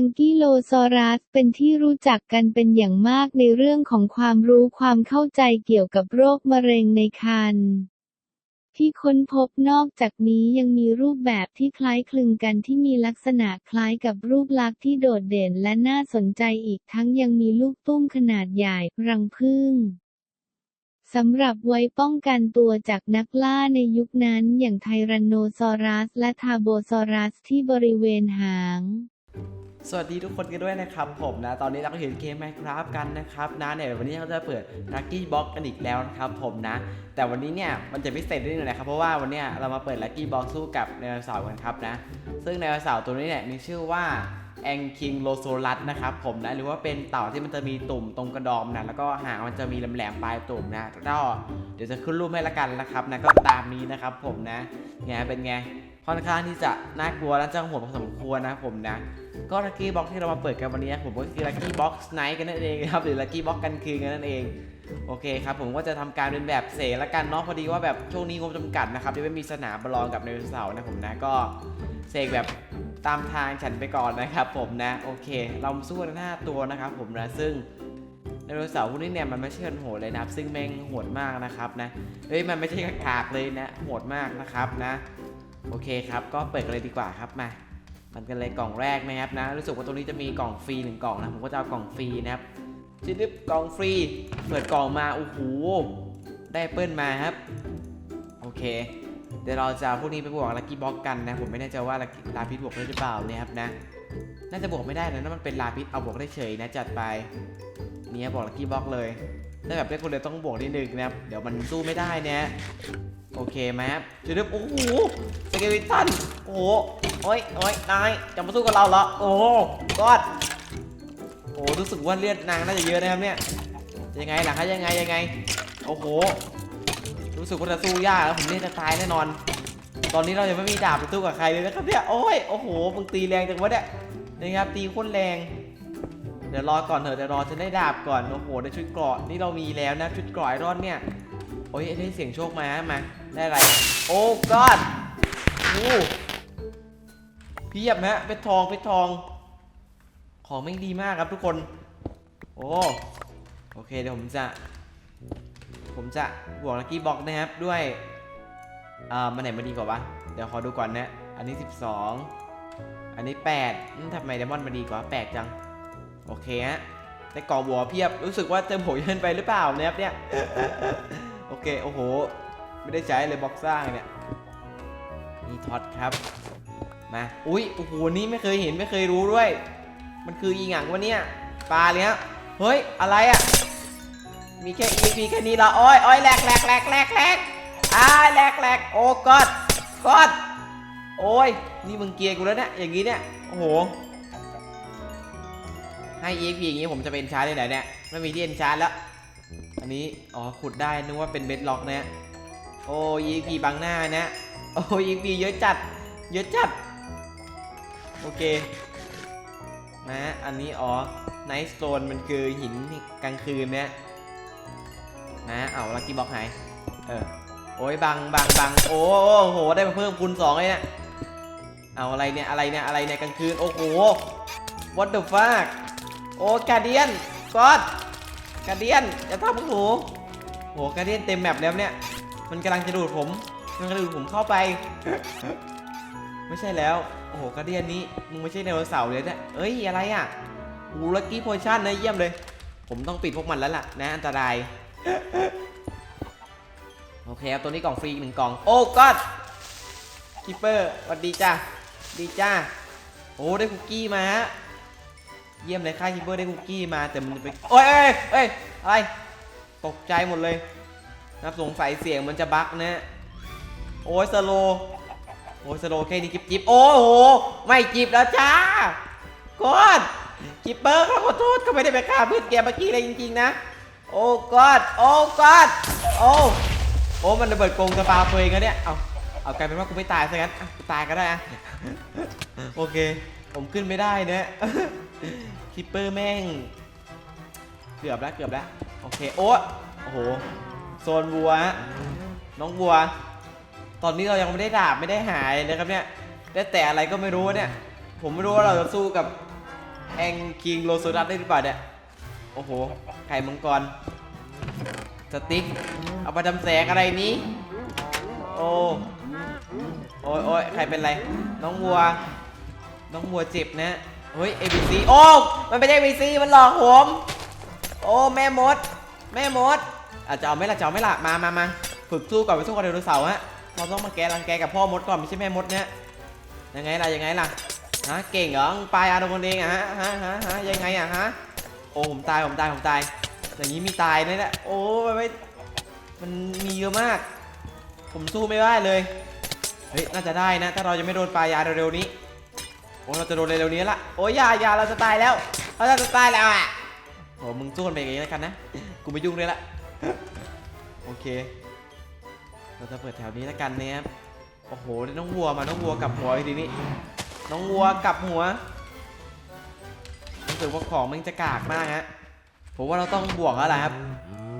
งกิโลซอรัสเป็นที่รู้จักกันเป็นอย่างมากในเรื่องของความรู้ความเข้าใจเกี่ยวกับโรคมะเร็งในครรภ์ที่ค้นพบนอกจากนี้ยังมีรูปแบบที่คล้ายคลึงกันที่มีลักษณะคล้ายกับรูปลักษณ์ที่โดดเด่นและน่าสนใจอีกทั้งยังมีลูกตุ้มขนาดใหญ่ รังผึ้งสำหรับไว้ป้องกันตัวจากนักล่าในยุคนั้นอย่างไทแรนโนซอรัสและทาโบซอรัสที่บริเวณหาง สวัสดีทุกคนกันด้วยนะครับผมนะตอนนี้เราก็เห็นเกม Minecraft กันนะครับนะเนี่ยวันนี้เขาจะเปิด Lucky Box กันอีกแล้วนะครับผมนะ แต่วันนี้เนี่ยมันจะพิเศษนิดนึงนะครับ เพราะว่าวันเนี้ยเรามาเปิด Lucky Box สู้กับไดโนเสาร์กันครับนะ ซึ่งไดโนเสาร์ตัวนี้เนี่ยมีชื่อว่าแองคิงโลโซลัสนะครับผมนะหรือว่าเป็นเต่าที่มันจะมีตุ่มตรงกระดองนะแล้วก็หางมันจะมีแหลมๆปลายตุ่มนะก็เดี๋ยวจะขึ้นรูปให้ละกันนะครับนะก็ตามนี้นะครับผมนะไงเป็นไง ค่อนข้างที่จะน่ากลัวและจังหัวพอสมควรนะผมนะ ก็ลั c กี้บ็อกที่เรามาเปิดกันวันนี้นะผมก็คือลั c กี้บ็อกซ์ไนท์กันนั่นเองครับหรือลั c กี้บ็อกกันคืนกันนั่นเองโอเคครับผมก็จะทำการเป็นแบบเสละกันเนาะพอดีว่าแบบช่วงนี้งบจำกัดนะครับที่ไม่มีสนามบอลองกับไดโนเสาร์นะผมนะก็เสกแบบตามทางฉันไปก่อนนะครับผมนะโอเค เรามาสู้กันหน้าตัวนะครับผมนะซึ่งไดโนเสาร์พวกนี้เนี่ยมันไม่ใช่คนโหดเลยนะครับซึ่งแม่งโหดมากนะครับนะเฮ้ยมันไม่ใช่กากเลยนะโหดมากนะครับนะ โอเคครับ ก็เปิดกันเลยดีกว่าครับมามันกันเลยกล่องแรกนะครับนะ รู้สึกว่าตรงนี้จะมีกล่องฟรีหนึ่งกล่องนะ ผมก็จะเอากล่องฟรีนะครับชิดิบกล่องฟรี เปิดกล่องมา โอ้โห ได้เปิ้ลมาครับ โอเค เดี๋ยวเราจะพวกนี้ไปบวกลักกี้บ็อกกันนะ ผมไม่แน่ใจว่าลาพิษบวกได้หรือเปล่านะครับนะ น่าจะบวกไม่ได้นะนั่นมันเป็นลาพิษเอาบวกได้เฉยนะจัดไป เนี่ยบอกลักกี้บ็อกเลย ถ้าแบบได้คนเดียวต้องบวกนิดนึงนะครับ เดี๋ยวมันสู้ไม่ได้เนี่ยโอเคไหมครับจะได้โอ้โหสเกลิตันโอ้โหโอ้ยโอ้ยนายจะมาสู้กับเราเหรอโอ้กอดโอ้รู้สึกว่าเลือดนางน่าจะเยอะนะครับเนี่ยยังไงหล่ะคะยังไงยังไงโอ้โหรู้สึกว่าจะสู้ยากแล้วผมเนี่ยจะตายแน่นอน ตอนนี้เรายังไม่มีดาบไปสู้กับใครเลยนะครับเนี่ยโอ้ยโอ้โหมึงตีแรงจังวะเนี่ยนะครับตีโคตรแรง ดี๋ยวรอก่อนเถอะเดี๋ยวรอจะได้ดาบก่อนโอ้โหได้ชุดเกราะนี่เรามีแล้วนะชุดเกราะไอรอนเนี่ยโอ้ยได้เสียงโชคมามาได้อะไรโอ้กอดโอ้เพียบฮะเพชรทองเพชรทอง ของแม่ดีมากครับทุกคน โอ้โอเคเดี๋ยวผมจะ ผมจะบวกลักกี้บ็อกนะครับด้วยอ่ามันไหนมาดีกว่าวะเดี๋ยวขอดูก่อนนะ อันนี้ 12 อันนี้8อืมทำไมเดมอนมาดีกว่าแปลกจัง โอเคฮะได้กองบัวเพียบรู้สึกว่าเติมโผเยินไปหรือเปล่านะครับเนี่ยโอเคโอ้โห ไม่ได้ใช้เลยบ็อกซ่างเนี่ยนี่ท็อตครับมาอุ้ยโอ้โหนี่ไม่เคยเห็นไม่เคยรู้ด้วย มันคืออีหงังวะเนี่ยปลาเลยฮะเฮ้ยอะไรอะมีแค่ EP แค่นี้เหรอโอ้ยโอ้ยแหลกแหลกแหลกแหลกแหลกอ้าแหลกแหลกโอ้กอดกอดโอ้ยนี่มึงเกลียร์กูแล้วเนี่ยอย่างงี้เนี่ยโอ้โห ให้ EP อย่างงี้ผมจะเป็นชาร์จที่ไหนเนี่ยไม่มีที่เอ็นชาร์จแล้ว อันนี้ อ๋อ ขุดได้ นึกว่าเป็นเบดล็อกนะโอ้ EP บังหน้านะ โอ้ EP เยอะจัด เยอะจัด โอเค นะ อันนี้ อ๋อไนท์สโตนมันคือหินกลางคืนเนี่ยนะเอาลักกี้บ็อกหายเออ โอ้ยบังบังบังโอ้โห ได้มาเพิ่มคูณสองเลยเนี่ย เอาอะไรเนี่ย อะไรเนี่ย อะไรเนี่ยกลางคืน โอ้โห what the fuck โอ้กาเดียนกอดกาเดียนจะทำกับหนูโอ้กาเดียนเต็มแมปแล้วเนี่ย มันกำลังจะดูดผมมันกำลังดูดผมเข้าไป ไม่ใช่แล้ว โอ้โหกาเดียนนี้มึงไม่ใช่ไดโนเสาร์เลยเนี่ยเอ้ยอะไรอะอูลักกี้โพชั่นนะเยี่ยมเลย ผมต้องปิดพวกมันแล้วล่ะ นะอันตราย โอเคครับตัวนี้กล่องฟรีอีกหนึ่งกล่อง โอ้กอดคิปเปอร์สวัสดีจ้าดีจ้าโอ้ได้คุกกี้มาฮะ เยี่ยมเลยค่ายคิปเปอร์ได้คุกกี้มาแต่มันไปโอ้ยเอ้ยเอ้ยอะไรตกใจหมดเลยนะครับสงสัยเสียงมันจะบั๊กนะ โอ้ยสโลโอ้ยสโลแค่นี้จิบจิบโอ้โหไม่จิบแล้วจ้ากอดคิปเปอร์เขาขอโทษเขาไม่ได้ไปฆ่าเพื่อนแกเมื่อกี้เลยจริงๆนะ โอ้กอดโอ้กอดโอ้โอ้มันระเบิดกรงสปาเองแล้วเนี่ยเอาเอากลายเป็นว่ากูไม่ตายซะงั้นตายก็ได้อะโอเค ผมขึ้นไม่ได้เนี่ย คิปเปอร์แม่ง เกือบแล้วเกือบแล้วโอเคโอ้โอ้โหโซนวัว น้องวัว ตอนนี้เรายังไม่ได้ดาบไม่ได้หายเลยครับเนี่ยได้แต่อะไรก็ไม่รู้เนี่ย ผมไม่รู้ว่าเราจะสู้กับแองคิงโลโซดัสได้หรือเปล่าเนี่ยโอ้โหไข่มังกรสติ๊กเอาไปทำแสงอะไรนี้โอ้โอ้ยโอ้ยใครเป็นไร น้องวัว น้องวัวเจ็บนะ เฮ้ย ABC โอ้ มันไม่ใช่ ABC มันหลอกผม โอ้ แม่มด แม่มดอาจจะเอาไม่ละจะเอาไม่ละมามามาฝึกสู้ก่อนไปสู้กับไดโนเสาร์ฮะ เราต้องมาแกรังแกกับพ่อมดก่อนไม่ใช่แม่มดเนี่ยยังไงล่ะยังไงล่ะ ฮะ เก่งเหรอปลายอาโดนเองอะฮะฮะฮะฮะยังไงอะฮะ โอ้ผมตายผมตายผมตาย อย่างนี้มีตายเลยนะโอ้มันไม่มันมีเยอะมาก ผมสู้ไม่ได้เลย เฮ้ย น่าจะได้นะ ถ้าเราจะไม่โดนปลายาเร็วๆนี้ โอ้เราจะโดนเร็วๆนี้ละโอ้ยอยาอยาเราจะตายแล้ว เราจะตายแล้วอะโอ้มึงสู้กันไปอย่างนี้แล้วกันนะ กูไม่ยุ่งเลยละโอเค เราจะเปิดแถวนี้แล้วกันเนี่ยครับโอ้โหน้องวัวมาน้องวัวกลับหัวทีนี้ น้องวัวกลับหัวรู้สึกว่าของมันจะกากมากฮะผมว่าเราต้องบวกแล้วล่ะครับ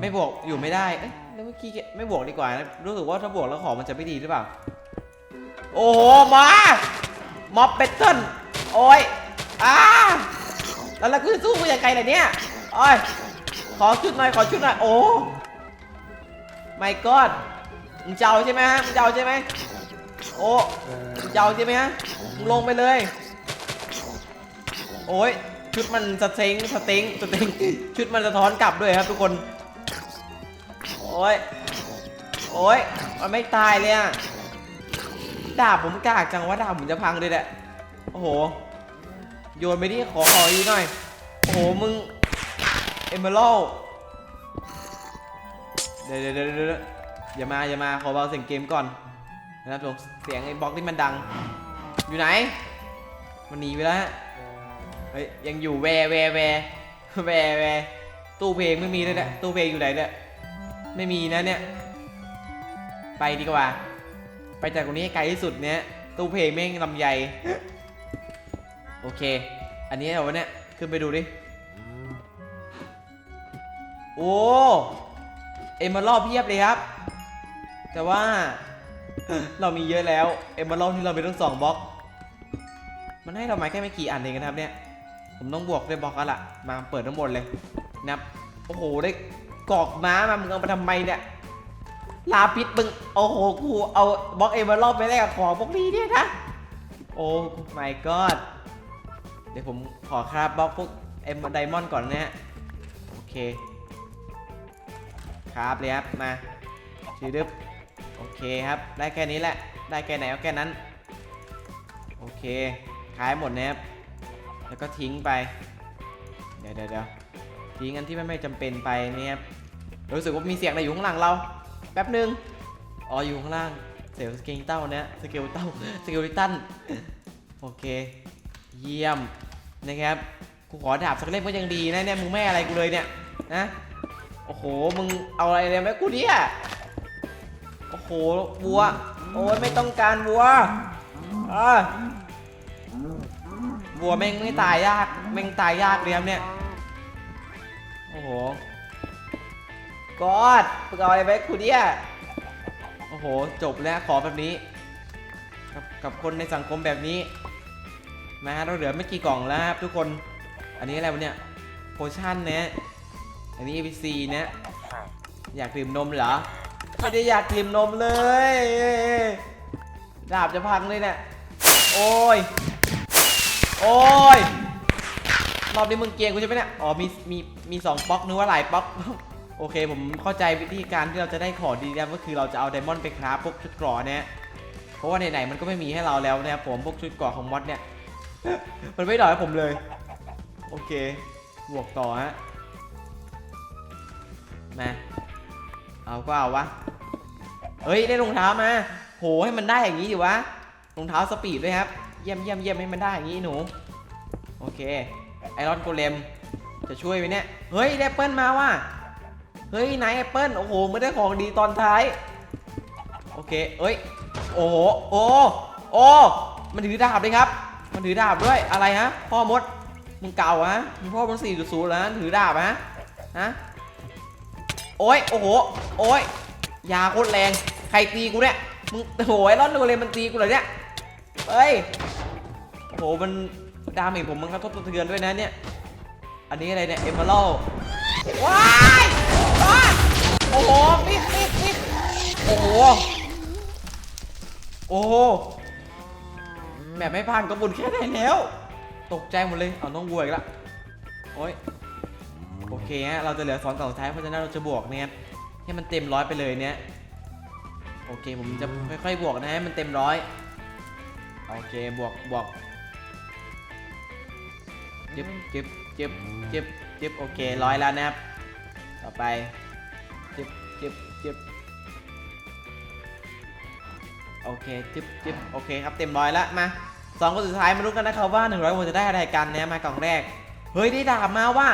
ไม่บวกอยู่ไม่ได้เอ๊ะแล้วเมื่อกี้ไม่บวกดีกว่านะรู้สึกว่าถ้าบวกแล้วของมันจะไม่ดีหรือเปล่า โอ้โหมา ม็อบเบตเทิลโอ้ยอ้าแล้วเราคือสู้กูยังไงล่ะเนี่ยโอ้ยขอชุดหน่อยขอชุดหน่อยโอ้ไม่กอดมึงเจ้าใช่ไหมฮะมึงเจ้าใช่ไหมโอ้มึงเจ้าใช่ไหมฮะมึงลงไปเลย โอ้ยชุดมันสเต็งสเต็งสเต็งชุดมันสะท้อนกลับด้วยครับทุกคน โอ้ยโอ้ยมันไม่ตายเลยอะ ดาบผมกากจังว่าดาบผมจะพังเลยแหละ โอ้โห โยนไปที่ขอขออีกหน่อย โอ้โห มึง เอเมอรัลเดี๋ยวเดี๋ยวเดี๋ยวเดี๋ยวอย่ามาอย่ามาขอเบาเสียงเกมก่อนนะครับผมเสียงไอ้บล็อกที่มันดัง อยู่ไหน มันหนีไปแล้วฮะเฮ้ยยังอยู่แวแวแวแวแวตู้เพลงไม่มีเลยเนี่ยตู้เพลงอยู่ไหนเนี่ยไม่มีนะเนี่ย ไปดีกว่า ไปจากตรงนี้ให้ไกลที่สุดเนี่ยตู้เพลงแม่งลำใหญ่โอเค อันนี้เอาวะเนี่ยขึ้นไปดูดิ โอ้เอ็มเบอร์ลเพียบเลยครับ แต่ว่าเรามีเยอะแล้วเอ็มเบอร์ลที่เราเป็นทั้งสองบล็อก มันให้เราไมาแค่ไม่กี่อันเองนะครับเนี่ยผมต้องบวกด้วยบล็อกแล้วล่ะ มาเปิดทั้งหมดเลยนับโอ้โหได้กอกม้ามามึงเอามาทำไมเนี่ย ลาปิดมึงโอ้โหกูเอาบล็อกเอเมอรัลไปแลกกับของพวกนี้เนี่ยนะโอ้ my god เดี๋ยวผมขอคราบบล็อกพวกเอ็มไดมอนด์ก่อนนะฮะโอเคครับเลยครับมาชื่อดึบโอเคครับ ได้แค่นี้แหละ ได้แค่ไหนเอาแค่นั้น โอเคขายหมดนะครับแล้วก็ทิ้งไป เดี๋ยวเดี๋ยวเดี๋ยวทิ้งอันที่ไม่ไม่จำเป็นไปนี่ครับรู้สึกว่ามีเสียงอะไรอยู่ข้างหลังเรา แป๊บหนึ่งอ๋ออยู่ข้างล่างเสียงสเกลเต้าเนี่ยสเกลเต้าสเกลตันโอเค เยี่ยมนะครับกูขอดาบสักเล่มก็ยังดีนะเนี่ยมึงไม่อะไรกูเลยเนี่ยนะโอ้โหมึงเอาอะไรเลยไหมกูเนี่ยโอ้โหวัวโอ้ยไม่ต้องการวัวอ่าวัวแม่งไม่ตายยากแม่งตายยากเลยครับเนี่ยโอ้โห กอดมึงเอาอะไรไปกูเนี่ยโอ้โห จบแล้วขอแบบนี้ กับกับคนในสังคมแบบนี้นะฮะเราเหลือไม่กี่กล่องแล้วครับทุกคน อันนี้อะไรวะเนี่ยโพชั่นเนี่ยอันนี้ ABC เนี่ยอยากดื่มนมเหรอ ไม่ได้อยากดื่มนมเลย ดาบจะพังเลยเนี่ย โอ้ย โอ้ย รอบนี้มึงเกียงกูใช่ไหมเนี่ย อ๋อ มี มี มีสองบล็อกนึกว่าหลายบล็อก โอเคผมเข้าใจวิธีการที่เราจะได้ของดีแล้วก็คือเราจะเอาไดมอนด์ไปคราฟพวกชุดเกราะเนี่ยเพราะว่าไหนๆมันก็ไม่มีให้เราแล้วนะครับผมพวกชุดเกราะของมอดเนี่ย มันไม่ดอกให้ผมเลย โอเคบวกต่อฮะมาเอาก็เอาวะเฮ้ยได้รองเท้ามา โหให้มันได้อย่างนี้ดิวะรองเท้าสปีดด้วยครับ เยี่ยมเยี่ยมเยี่ยมให้มันได้อย่างนี้หนู โอเค ไอรอนโกเลมจะช่วยไหมเนี่ย เฮ้ยได้แอปเปิลมาว่ะ เฮ้ยไหนแอปเปิลโอ้โหไม่ได้ของดีตอนท้าย โอเคเอ้ย โอ้โหโอ้โอ้มันถือดาบเลยครับ มันถือดาบด้วยอะไรฮะ พ่อมดมึงเก่าฮะมึงพ่อมันสี่จุดศูนย์แล้วถือดาบฮะฮะโอ้ยโอ้โหโอ้ยยาโคตรแรงใครตีกูเนี่ยมึงโอ้ยร้อนดูเลยมันตีกูเหรอเนี่ยเฮ้ยโอ้โหมันดาเมจผมมันกระทบกระเทือนด้วยนะเนี่ย อันนี้อะไรเนี่ยเอมเบอร์ว้ายว้าย โอ้โหมิดมิดมิดโอ้โห โอ้โหแบบไม่ผ่านก็บุญแค่ไหนแล้ว ตกใจหมดเลย เอาน้องวัวอีกละโอ้ย โอเคฮะ เราจะเหลือสองต่อสุดท้ายเพราะฉะนั้นเราจะบวกเนี่ยให้มันเต็มร้อยไปเลยเนี่ย โอเค ผมจะค่อยๆบวกนะให้มันเต็มร้อยโอเค บวกบวกจึ๊บจึ๊บจึ๊บจึ๊บจึ๊บโอเคร้อยแล้วนะครับ ต่อไป โอเคจึ๊บจึ๊บโอเคครับเต็มร้อยแล้วมาสองคนสุดท้ายมาลุ้นกันนะครับว่า 100โวลต์จะได้อะไรกันนะมากล่องแรก เฮ้ยได้ดาบมาว่า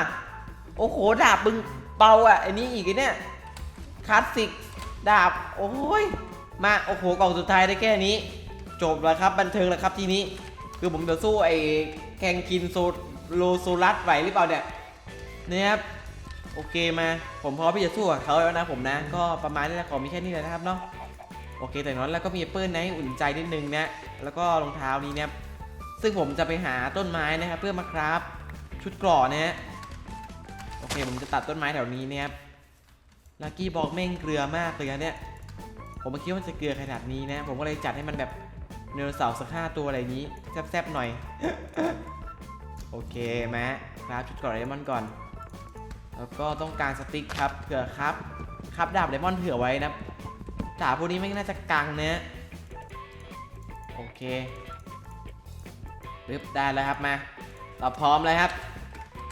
โอ้โหดาบมึงเบาอะไอ้นี่อีกเนี่ยคลาสสิกดาบโอ้ยมาโอ้โหกล่องสุดท้ายได้แค่นี้ จบแล้วครับบันเทิงแล้วครับทีนี้ คือผมจะสู้ไอ้แกงกินโซโลโซลัสไหวหรือเปล่าเนี่ยเนี่ยครับโอเคมา ผมพร้อมที่จะสู้กับเขาแล้วนะผมนะ ก็ประมาณนี้แหละขอมีแค่นี้เลยนะครับเนาะ โอเค แต่น้อยแล้วก็มีแอปเปิลนะให้อุ่นใจนิดนึงนะ แล้วก็รองเท้านี้เนี่ยซึ่งผมจะไปหาต้นไม้นะครับเพื่อมาคราฟชุดเกราะนะฮะโอเคผมจะตัดต้นไม้แถวนี้เนี่ยครับลักกี้บอกแม่งเกลือมากเลยนะเนี่ย ผมไม่คิดว่ามันจะเกลือขนาดนี้นะ ผมก็เลยจัดให้มันแบบเนโรเสาสักห้าตัวอะไรอย่างนี้แซ่บๆหน่อย โอเคแมครับชุดเกราะไดมอนก่อน แล้วก็ต้องการสติ๊กครับเผื่อครับ ครับดาบไดมอนเผื่อไว้นะ ดาบพวกนี้ไม่น่าจะกังเนะโอเคปึ๊บได้แล้วครับมา เราพร้อมเลยครับ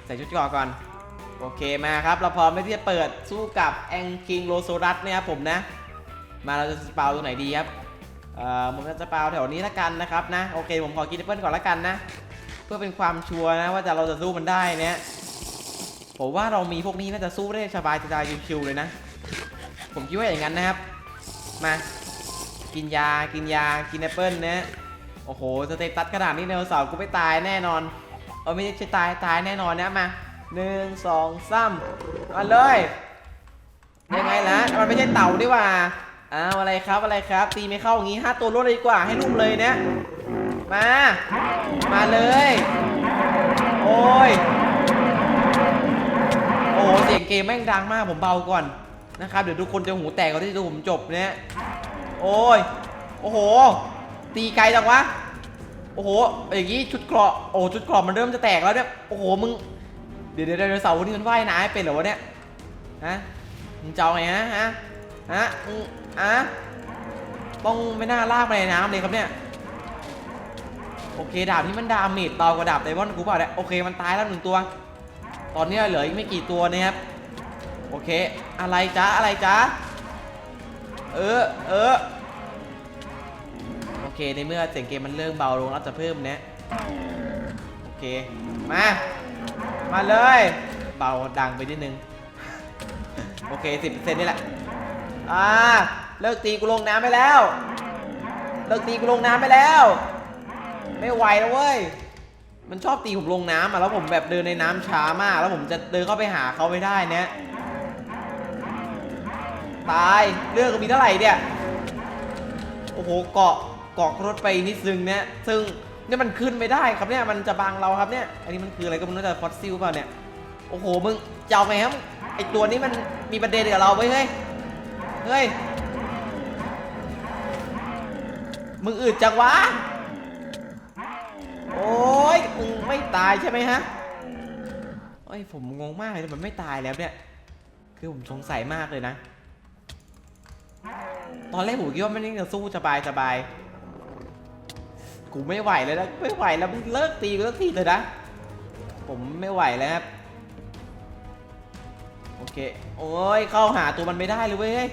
ใส่ชุดเกราะก่อน โอเคมาครับ เราพร้อมที่จะเปิดสู้กับแองคิงโลโซรัสเนี่ยครับผมนะ มาเราจะสปาวตรงไหนดีครับเอ่อผมจะสปาวแถวนี้ละกันนะครับนะโอเคผมขอกินแอปเปิลก่อนละกันนะ เพื่อเป็นความชัวร์นะว่าจะเราจะสู้มันได้เนี่ยผมว่าเรามีพวกนี้น่าจะสู้ได้สบายสบายชิวๆเลยนะ ผมคิดว่าอย่างนั้นนะครับ มา กินยากินยากินแอปเปิลนะโอ้โหสเตตัสขนาดนี้ไดโนเสาร์กูไม่ตายแน่นอนเออไม่ใช่ตายตายแน่นอนนะมาหนึ่งสองสามมาเลยยังไงล่ะมันไม่ใช่เต่าดีกว่าอ้าวอะไรครับอะไรครับ ตีไม่เข้าอย่างงี้ห้าตัวรวดเลยดีกว่าให้ลุ่มเลยเนี่ยมา มาเลย โอ้ยโอ้เสียงเกมแม่งดังมากผมเบาก่อน นะครับเดี๋ยวทุกคนจะหูแตกก่อนที่ดูผมจบเนี่ยโอ้ยโอ้โห ตีไกลจังวะโอ้โหอย่างงี้ชุดเกราะโอ้ชุดเกราะมันเริ่มจะแตกแล้วเนี่ยโอ้โหมึงเดี๋ยวเดี๋ยวไดโนเสาร์นี่มันว่ายน้ำให้เป็นเหรอวะเนี่ยฮะมึงจะเอาไงฮะฮะฮะมึงอะต้องไม่น่าลากไปในน้ำเลยครับเนี่ยโอเคดาบที่มันดาเมจเบากว่าดาบไดมอนด์กูเปล่าเนี่ยโอเคมันตายแล้วหนึ่งตัว ตอนนี้เหลืออีกไม่กี่ตัวนะครับ โอเค อะไรจ๊ะอะไรจ๊ะเออเออโอเค ในเมื่อเสียงเกมมันเริ่มเบาลงเราจะเพิ่มเนี้ยโอเค มา มาเลย เบาดังไปนิดนึง โอเคสิบเซนนี่แหละ อ่า เลิกตีกูลงน้ำไปแล้ว เลิกตีกูลงน้ำไปแล้ว ไม่ไหวแล้วเว้ย มันชอบตีผมลงน้ำอะแล้วผมแบบเดินในน้ำช้ามาก แล้วผมจะเดินเข้าไปหาเขาไม่ได้เนี้ย ตายเลือดก็มีเท่าไหร่เนี่ย โอ้โหเกาะเกาะรถไปนิดนึงเนี่ยซึ่งเนี่ยมันขึ้นไม่ได้ครับเนี่ยมันจะบังเราครับเนี่ย อันนี้มันคืออะไรก็ไม่รู้แต่ฟอสซิลเปล่าเนี่ย โอ้โหมึงจะเอาไงครับไอตัวนี้มันมีประเด็นกับเราไว้เฮ้ย เฮ้ย มึงอึดจังวะ โอ้ยมึงไม่ตายใช่ไหมฮะโอ้ยผมงงมากเลยมันไม่ตายแล้วเนี่ย คือผมสงสัยมากเลยนะ ตอนแรกผมคิดว่ามันนี่จะสู้สบายสบายกูไม่ไหวเลยนะไม่ไหวแล้วมึงเลิกตีกูสักทีเลยนะผมไม่ไหวแล้วครับโอเคโอ้ยเข้าหาตัวมันไม่ได้เลยเว้ย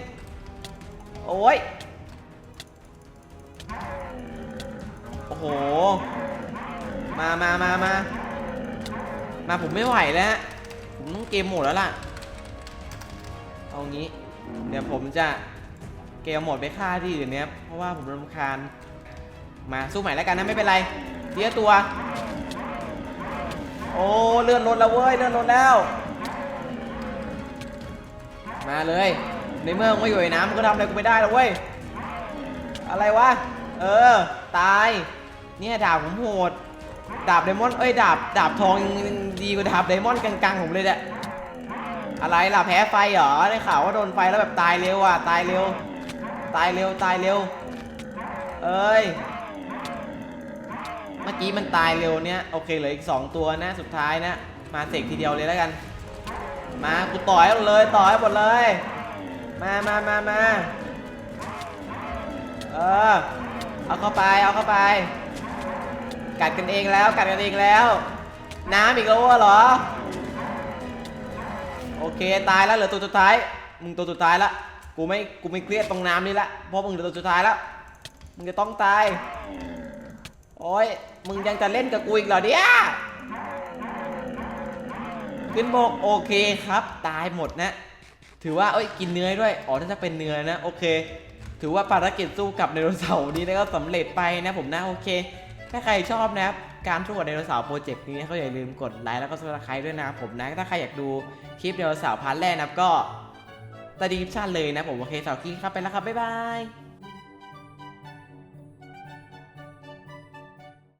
โอ้ยโอ้โหมามามามามาผมไม่ไหวแล้ว ผมต้องเกมหมดแล้วล่ะ เอางี้ เดี๋ยวผมจะ เกมหมดไปฆ่าที่อื่นเนี้ยเพราะว่าผมรำคาญ มาสู้ใหม่แล้วกันนะไม่เป็นไรเดียตัว โอ้เลื่อนรถแล้วเว้ยเลื่อนรถแล้ว มาเลย ในเมื่อมึงไม่อยู่ในน้ำมึงก็ทำอะไรกูไม่ได้แล้วเว้ย อะไรวะ เออ ตาย เนี่ยดาบผมโหด ดาบไดมอนด์เอ้ยดาบดาบทองยังดีกว่าดาบไดมอนด์กลางๆผมเลยเนี่ยอะไรล่ะแพ้ไฟเหรอได้ข่าวว่าโดนไฟแล้วแบบตายเร็วอะตายเร็ว ตายเร็วตายเร็ว เอ้ย เมื่อกี้มันตายเร็วเนี่ยโอเคเหลืออีก 2 ตัวนะสุดท้ายนะ มาเสกทีเดียวเลยแล้วกัน มากูต่อยหมดเลยต่อยหมดเลย มามามามาเออเอาเข้าไปเอาเข้าไป กัดกันเองแล้วกัดกันเองแล้ว น้ำอีกแล้วเหรอ โอเคตายแล้วเหลือตัวสุดท้าย มึงตัวสุดท้ายละ กูไม่กูไม่เครียดตรงน้ำนี่ละเพราะมึงเหลือตัวสุดท้ายแล้ว มึงจะต้องตาย โอ้ยมึงยังจะเล่นกับกูอีกเหรอเนี่ยขึ้นบกโอเคครับ ตายหมดนะ ถือว่าเอ้ยกินเนื้อด้วยอ๋อน่าจะเป็นเนื้อนะโอเค ถือว่าภารกิจสู้กับไดโนเสาร์นี้นะก็สำเร็จไปนะผมนะโอเค ถ้าใครชอบนะครับการสู้กับไดโนเสาร์โปรเจกต์นี้นะก็อย่าลืมกดไลค์แล้วก็ซับสไคร์ด้วยนะครับผมนะถ้าใครอยากดูคลิปไดโนเสาร์พาร์ทแรกนะครับก็ ใต้ดีคริปชั่นเลยนะผมโอเคสาวกี้ครับไปแล้วครับบ๊ายบาย